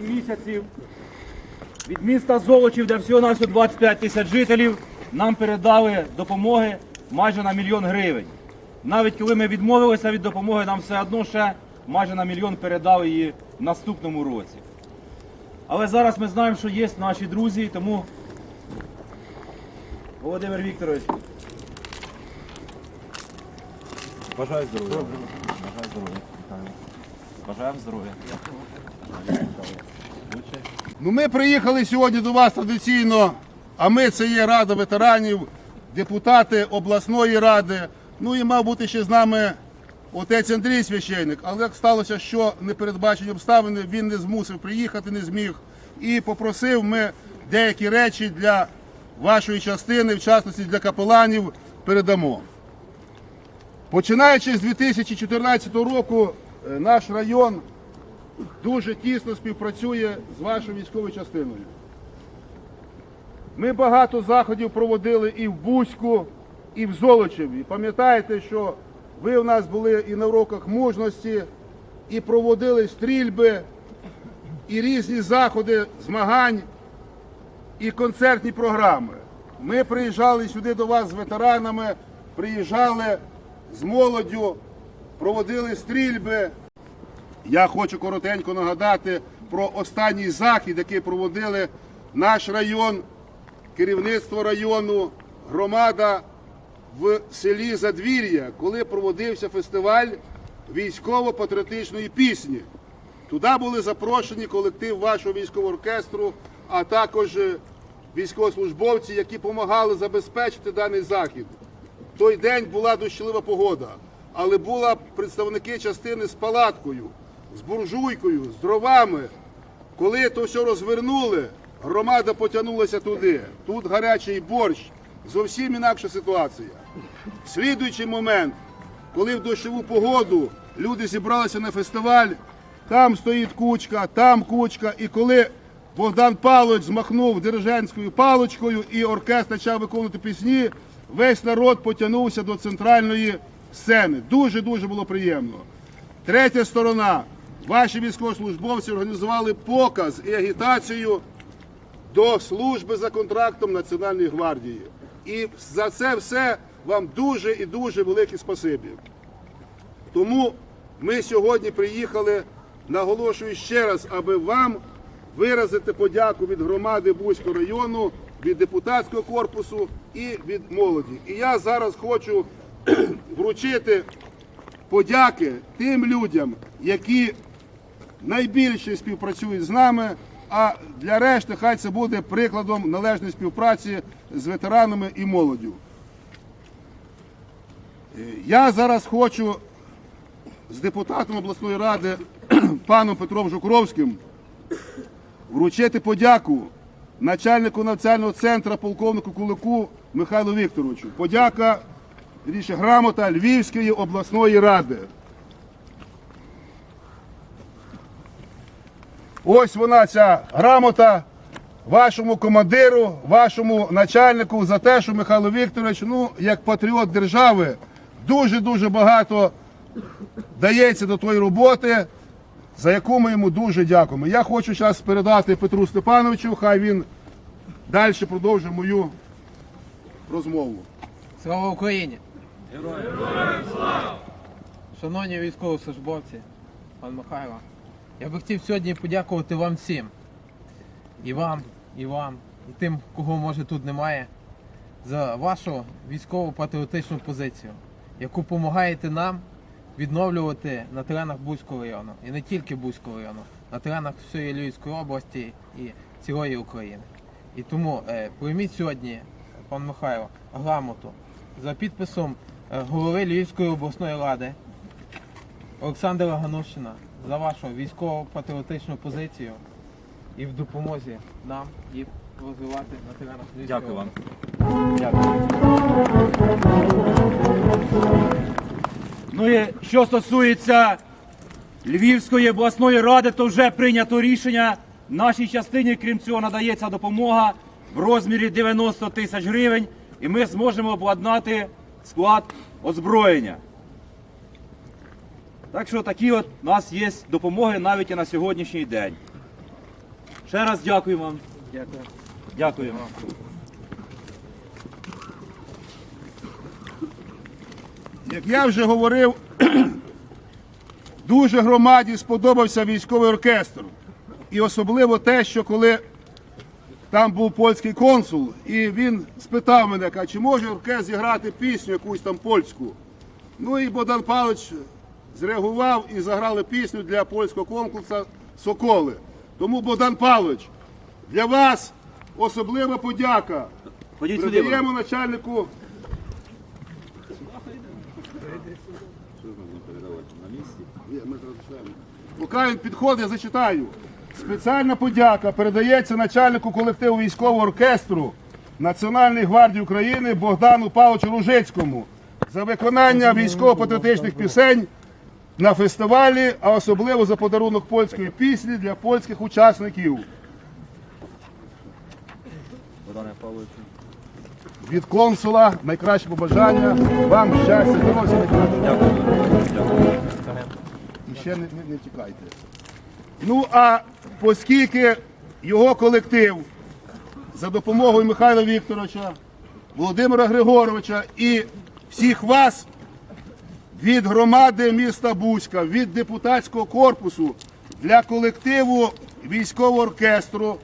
місяців від міста Золочів, де всього на 25 тисяч жителів, нам передали допомоги майже на мільйон гривень. Навіть коли ми відмовилися від допомоги, нам все одно ще майже на мільйон передали її в наступному році. Але зараз ми знаємо, що є наші друзі, тому Володимир Вікторович, Бажаю здоров'я. Бажаю здоров'я. Бажаю здоров'я. Ну, ми приїхали сьогодні до вас традиційно, а ми це є Рада ветеранів, депутати обласної ради. Ну і мав бути ще з нами отець Андрій священник. Але як сталося, що непередбачені обставини, він не змусив приїхати, не зміг. І попросив ми деякі речі для вашої частини, в частності для капеланів, передамо. Починаючи з 2014 року, наш район дуже тісно співпрацює з вашою військовою частиною. Ми багато заходів проводили і в Бузьку, і в Золочеві. Пам'ятаєте, що ви у нас були і на уроках мужності, і проводили стрільби, і різні заходи змагань, і концертні програми. Ми приїжджали сюди до вас з ветеранами, приїжджали з молоддю, проводили стрільби. Я хочу коротенько нагадати про останній захід, який проводили наш район, керівництво району, громада в селі Задвір'я, коли проводився фестиваль військово-патріотичної пісні. Туди були запрошені колектив вашого військового оркестру, а також е, військовослужбовці, які допомагали забезпечити даний захід. В той день була дощлива погода, але були представники частини з палаткою, з буржуйкою, з дровами. Коли то все розвернули, громада потягнулася туди. Тут гарячий борщ, зовсім інакша ситуація. Слідуючий момент, коли в дощову погоду люди зібралися на фестиваль, там стоїть кучка, там кучка, і коли Богдан Павлович змахнув дирижентською паличкою і оркестр почав виконувати пісні, весь народ потягнувся до центральної сцени. Дуже-дуже було приємно. Третя сторона. Ваші військовослужбовці організували показ і агітацію до служби за контрактом Національної гвардії. І за це все вам дуже і дуже велике спасибі. Тому ми сьогодні приїхали, наголошую ще раз, аби вам виразити подяку від громади Бузького району, від депутатського корпусу і від молоді. І я зараз хочу вручити подяки тим людям, які найбільше співпрацюють з нами. А для решти хай це буде прикладом належної співпраці з ветеранами і молоддю. Я зараз хочу з депутатом обласної ради паном Петром Жукровським вручити подяку начальнику навчального центру полковнику Кулику Михайлу Вікторовичу. Подяка вірніше, грамота Львівської обласної ради. Ось вона ця грамота вашому командиру, вашому начальнику за те, що Михайло Вікторович, ну, як патріот держави, дуже-дуже багато дається до тої роботи, за яку ми йому дуже дякуємо. Я хочу зараз передати Петру Степановичу, хай він далі продовжує мою розмову. Слава Україні! Героям слава! Шановні військовослужбовці, пан Михайло, я би хотів сьогодні подякувати вам всім. І вам, і вам, і тим, кого може тут немає, за вашу військово-патріотичну позицію, яку допомагаєте нам відновлювати на теренах Бузького району. І не тільки Бузького району, на теренах всієї Львівської області і цілої України. І тому е, прийміть сьогодні, пан Михайло, грамоту за підписом голови Львівської обласної ради Олександра Ганушина за вашу військово-патріотичну позицію і в допомозі нам їх розвивати на теренах Львівської Дякую вам. Дякую. Ну і що стосується Львівської обласної ради, то вже прийнято рішення. Нашій частині, крім цього, надається допомога в розмірі 90 тисяч гривень, і ми зможемо обладнати склад озброєння. Так що такі от у нас є допомоги навіть і на сьогоднішній день. Ще раз дякую вам. Дякую. Дякую. Як я вже говорив, дуже громаді сподобався військовий оркестр. І особливо те, що коли там був польський консул, і він спитав мене, каже, чи може оркестр зіграти пісню якусь там польську. Ну і Богдан Павлович зреагував і заграли пісню для польського конкурсу Соколи. Тому Богдан Павлович, для вас особлива подяка. Ходіть сюди. Передаємо начальнику. Ні, ми зачитаємо. Поки він підходить, я зачитаю. Спеціальна подяка передається начальнику колективу військового оркестру Національної гвардії України Богдану Павловичу Ружицькому за виконання військово-патріотичних пісень на фестивалі, а особливо за подарунок польської пісні для польських учасників. Від консула найкраще побажання. Вам щастя, здоров'я, найкраще. І ще не, не, не тікайте. Ну а оскільки його колектив за допомогою Михайла Вікторовича, Володимира Григоровича і всіх вас від громади міста Бузька, від депутатського корпусу для колективу військового оркестру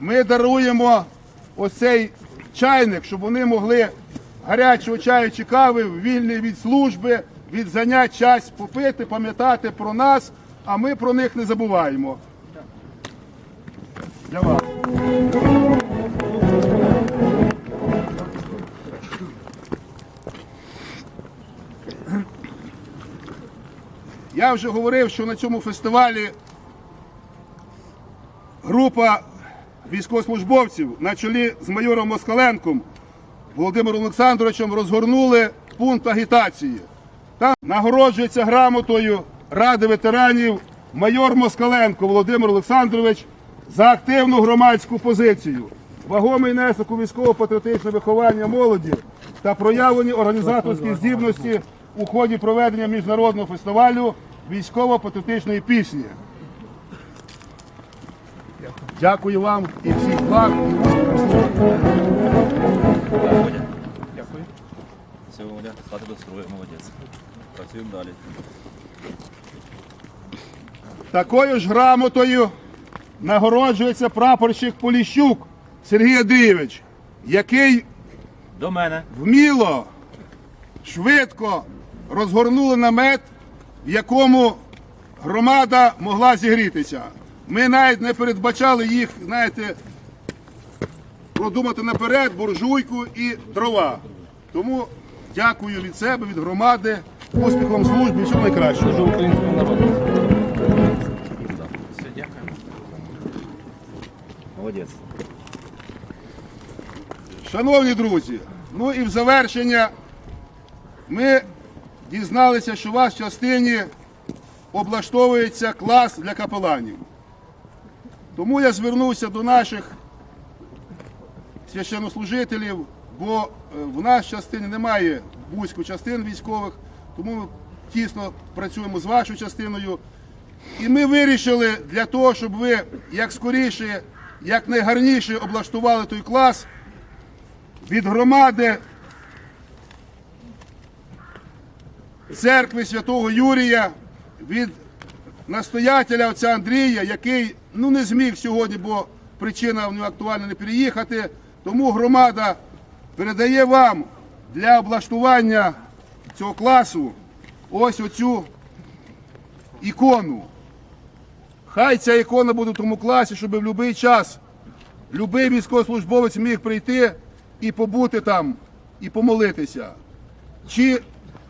ми даруємо оцей чайник, щоб вони могли гарячого чаю чи кави, вільний від служби, від занять час попити, пам'ятати про нас, а ми про них не забуваємо. Для вас. Я вже говорив, що на цьому фестивалі група військовослужбовців на чолі з майором Москаленком Володимиром Олександровичем розгорнули пункт агітації. Там нагороджується грамотою Ради ветеранів майор Москаленко Володимир Олександрович за активну громадську позицію, вагомий внесок у військово-патріотичне виховання молоді та проявлені організаторські здібності у ході проведення міжнародного фестивалю військово-патріотичної пісні. Дякую вам і всіх благ. Дякую. Володя, стати до молодець. Працюємо далі. Такою ж грамотою нагороджується прапорщик Поліщук Сергій Андрійович, який До мене. вміло, швидко розгорнули намет, в якому громада могла зігрітися. Ми навіть не передбачали їх, знаєте, продумати наперед буржуйку і дрова. Тому дякую від себе, від громади, успіхом службі, всього найкращого. українському народу. Молодець. Шановні друзі, ну і в завершення ми дізналися, що у вас в частині облаштовується клас для капеланів. Тому я звернувся до наших священнослужителів, бо е, в нас в частині немає бузьку частин військових, тому ми тісно працюємо з вашою частиною. І ми вирішили для того, щоб ви як скоріше, як найгарніше облаштували той клас від громади церкви святого Юрія, від настоятеля отця Андрія, який ну, не зміг сьогодні, бо причина в нього актуальна не переїхати. Тому громада передає вам для облаштування цього класу ось оцю ікону. Хай ця ікона буде в тому класі, щоб в будь-який час будь-який військовослужбовець міг прийти і побути там, і помолитися. Чи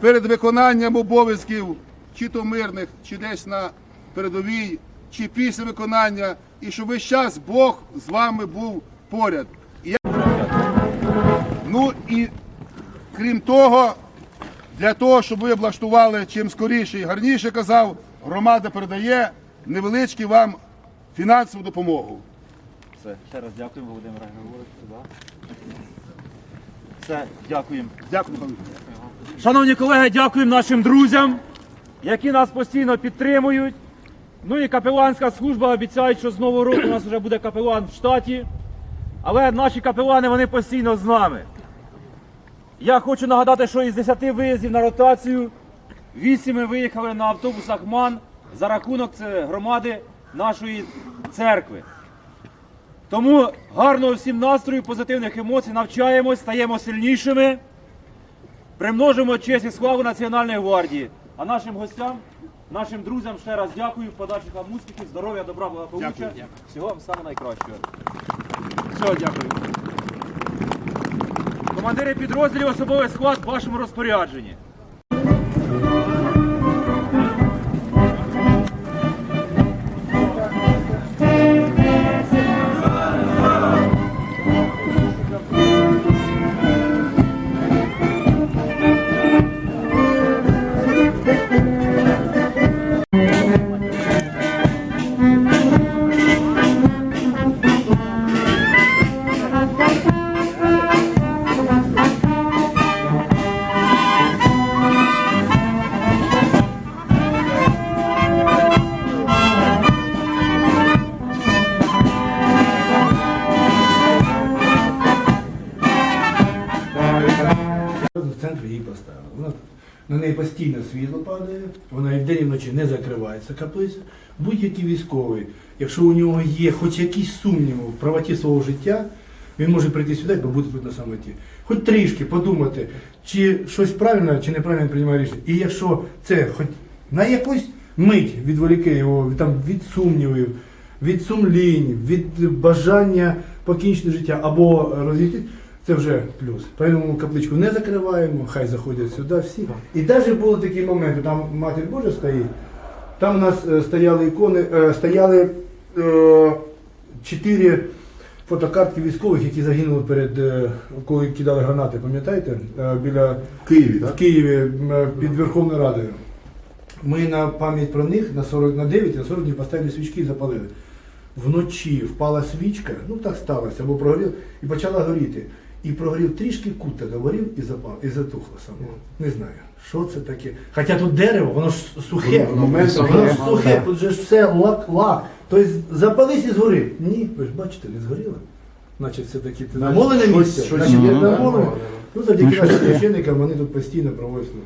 перед виконанням обов'язків, чи то мирних, чи десь на передовій, чи після виконання, і щоб весь час Бог з вами був поряд. І я... Ну і крім того, для того, щоб ви облаштували чим скоріше і гарніше, казав, громада передає невеличку вам фінансову допомогу. Все, ще раз дякуємо, Володимира Григоровича. Да. Все, дякуємо. Дякую. Шановні колеги, дякуємо нашим друзям, які нас постійно підтримують. Ну і капеланська служба обіцяють, що з нового року у нас вже буде капелан в штаті. Але наші капелани вони постійно з нами. Я хочу нагадати, що із 10 виїздів на ротацію 8 ми виїхали на автобусах МАН за рахунок громади нашої церкви. Тому гарного всім настрою, позитивних емоцій, навчаємось, стаємо сильнішими, примножимо честь і славу Національної гвардії. А нашим гостям, нашим друзям ще раз дякую, подальших вам успіхів, здоров'я, добра, благополуччя. Всього вам саме найкращого. Все, дякую. Командири підрозділів, особовий склад в вашому розпорядженні. На неї постійно світло падає, вона і вдень і вночі не закривається каплиця. Будь-який військовий, якщо у нього є хоч якісь сумніви в правоті свого життя, він може прийти сюди і побути тут на самоті. Хоч трішки подумати, чи щось правильно, чи неправильно приймає рішення. І якщо це хоч на якусь мить відволіке його там, від сумнівів, від сумлінь, від бажання покінчити життя або розійти, це вже плюс. Тому капличку не закриваємо, хай заходять сюди всі. І навіть були такі моменти, там Матір Божа стоїть, там у нас е, стояли ікони, е, стояли е, чотири фотокартки військових, які загинули перед, коли кидали гранати, пам'ятаєте? Біля В Києві, в? Києві під Верховною Радою. Ми на пам'ять про них на 40, на 9, на 40 днів поставили свічки і запалили. Вночі впала свічка, ну так сталося, або прогорів, і почала горіти. І прогорів трішки кута, говорив горів і запав, і затухло само. Не знаю, що це таке. Хоча тут дерево, воно ж сухе. Воно ж сухе, тут же ж все лак, лак. Тобто запались і згорів. Ні, ви ж бачите, не згоріло. Значить, все-таки ти намолене місце. Значить, намолене. Ну, завдяки нашим священникам вони тут постійно проводять. службу.